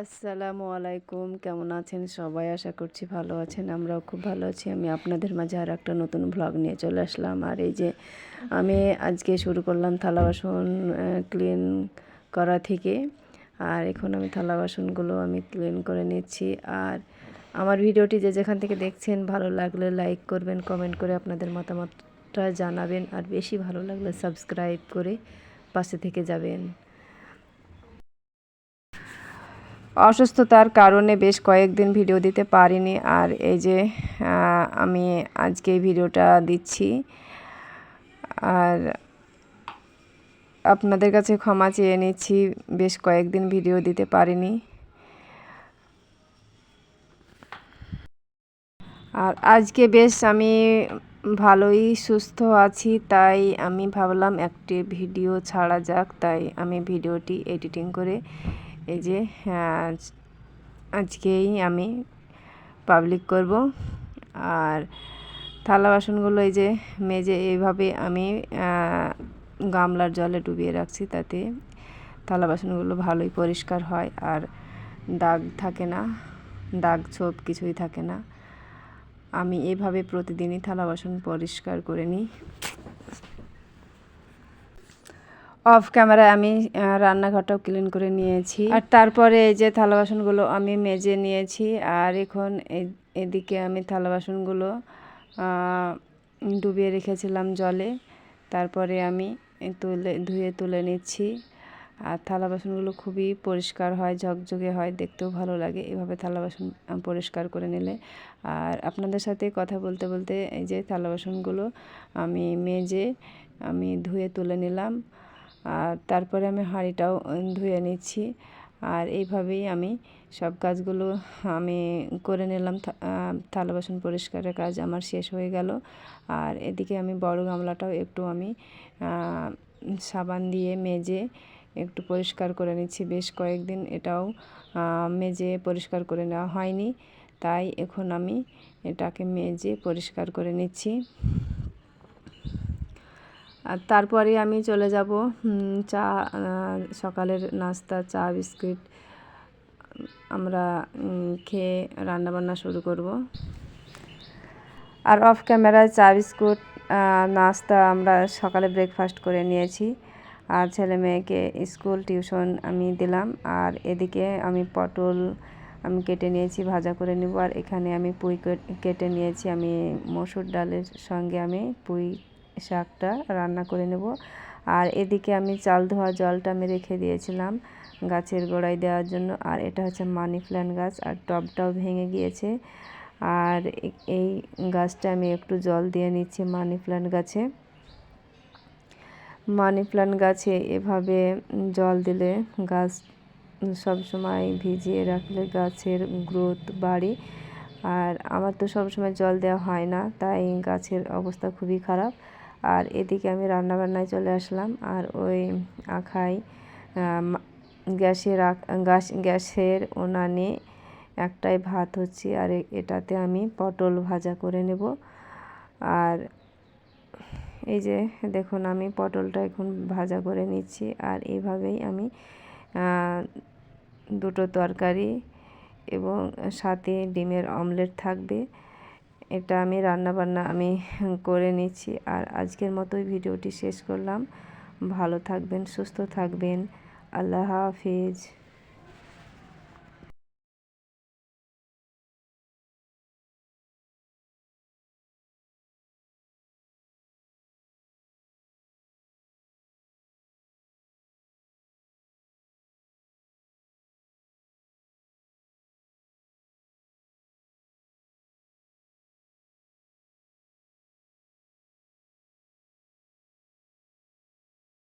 আসসালামু আলাইকুম, কেমন আছেন সবাই? আশা করছি ভালো আছেন, আমরাও খুব ভালো আছি। আমি আপনাদের মাঝে আর একটা নতুন ব্লগ নিয়ে চলে আসলাম। আর এই যে আমি আজকে শুরু করলাম থালা বাসন ক্লিন করা থেকে। আর এখন আমি থালা বাসনগুলো আমি ক্লিন করে নিচ্ছি। আর আমার ভিডিওটি যে যেখান থেকে দেখছেন, ভালো লাগলে লাইক করবেন কমেন্ট করে আপনাদের মতামতটা জানাবেন আর বেশি ভালো লাগলে সাবস্ক্রাইব করে পাশে থেকে যাবেন। অসুস্থতার কারণে বেশ কয়েকদিন ভিডিও দিতে পারিনি আর এই যে আমি আজকে ভিডিওটা দিচ্ছি। আর আপনাদের কাছে ক্ষমা চেয়ে নিচ্ছি, বেশ কয়েকদিন ভিডিও দিতে পারিনি। আর আজকে বেশ আমি ভালোই সুস্থ আছি, তাই আমি ভাবলাম একটি ভিডিও ছাড়া যাক। তাই আমি ভিডিওটি এডিটিং করে এই যে আজকেই আমি পাবলিক করব। আর থালা বাসনগুলো এই যে মেজে এইভাবে আমি গামলার জলে ডুবিয়ে রাখছি তাতে থালা বাসনগুলো ভালোই পরিষ্কার হয়। আর দাগ থাকে না, দাগ ছোপ কিছুই থাকে না। আমি এভাবে প্রতিদিনই থালা বাসন পরিষ্কার করে নিই। অফ ক্যামেরায় আমি রান্নাঘরটাও ক্লিন করে নিয়েছি। আর তারপরে এই যে থালা বাসনগুলো আমি মেজে নিয়েছি, আর এখন এদিকে আমি থালা বাসনগুলো ডুবিয়ে রেখেছিলাম জলে। তারপরে আমি তুলে, ধুয়ে তুলে নিচ্ছি। আর থালা বাসনগুলো খুবই পরিষ্কার হয়, ঝকঝকে হয়, দেখতেও ভালো লাগে। এভাবে থালা বাসন পরিষ্কার করে নিলে। আর আপনাদের সাথে কথা বলতে বলতে এই যে থালা বাসনগুলো আমি মেজে, আমি ধুয়ে তুলে নিলাম। আর তারপরে আমি হাঁড়িটাও ধুয়ে নিচ্ছি। আর এইভাবেই আমি সব কাজগুলো, আমি করে নিলাম। থালা বাসন পরিষ্কারের কাজ আমার শেষ হয়ে গেল। আর এদিকে আমি বড় গামলাটাও একটু আমি সাবান দিয়ে মেজে একটু পরিষ্কার করে নিচ্ছি, বেশ কয়েকদিন এটাও মেজে পরিষ্কার করে নেওয়া হয়নি। তাই এখন আমি এটাকে মেজে পরিষ্কার করে নিচ্ছি। আর তারপরে আমি চলে যাব চা সকালের নাস্তা, চা, বিস্কুট, আমরা খেয়ে রান্নাবান্না শুরু করব। আর অফ ক্যামেরায় চা, বিস্কুট নাস্তা আমরা সকালে ব্রেকফাস্ট করে নিয়েছি। আর ছেলে মেয়েকে স্কুল টিউশন আমি দিলাম। আর এদিকে আমি পটল আমি কেটে নিয়েছি, ভাজা করে নেব। আর এখানে আমি পুঁই কেটে নিয়েছি আমি মসুর ডালের সঙ্গে আমি পুঁই শাকটা রান্না করে নেব। আর এদিকে আমি চাল ধোয়া জলটা আমি রেখে দিয়েছিলাম গাছের গোড়ায় দেওয়ার জন্য। আর এটা হচ্ছে মানি প্ল্যান্ট গাছ আর টবটাও ভেঙে গিয়েছে। আর এই গাছটা আমি একটু জল দিয়ে নিচ্ছি মানি প্ল্যান্ট গাছে। মানি প্লান্ট গাছে এভাবে জল দিলে গাছ সব সময় ভিজিয়ে রাখলে গাছের গ্রোথ বাড়ে। আর আমার তো সব সময় জল দেওয়া হয় না, তাই গাছের অবস্থা খুবই খারাপ। আর এদিকে আমি রান্নাবান্নায় চলে আসলাম, আর ওই আখাই গ্যাসের গ্যাস গ্যাসের উনানে একটাই ভাত হচ্ছে, আর এটাতে আমি পটল ভাজা করে নেব। আর এই যে দেখুন, আমি পটলটা এখন ভাজা করে নিচ্ছি আর এইভাবেই আমি দুটো তরকারি এবং সাথে ডিমের অমলেট থাকবে। এটা আমি রান্না বান্না আমি করে নিচ্ছি আর আজকের মতোই ভিডিওটি শেষ করলাম। ভালো থাকবেন, সুস্থ থাকবেন। আল্লাহ হাফিজ।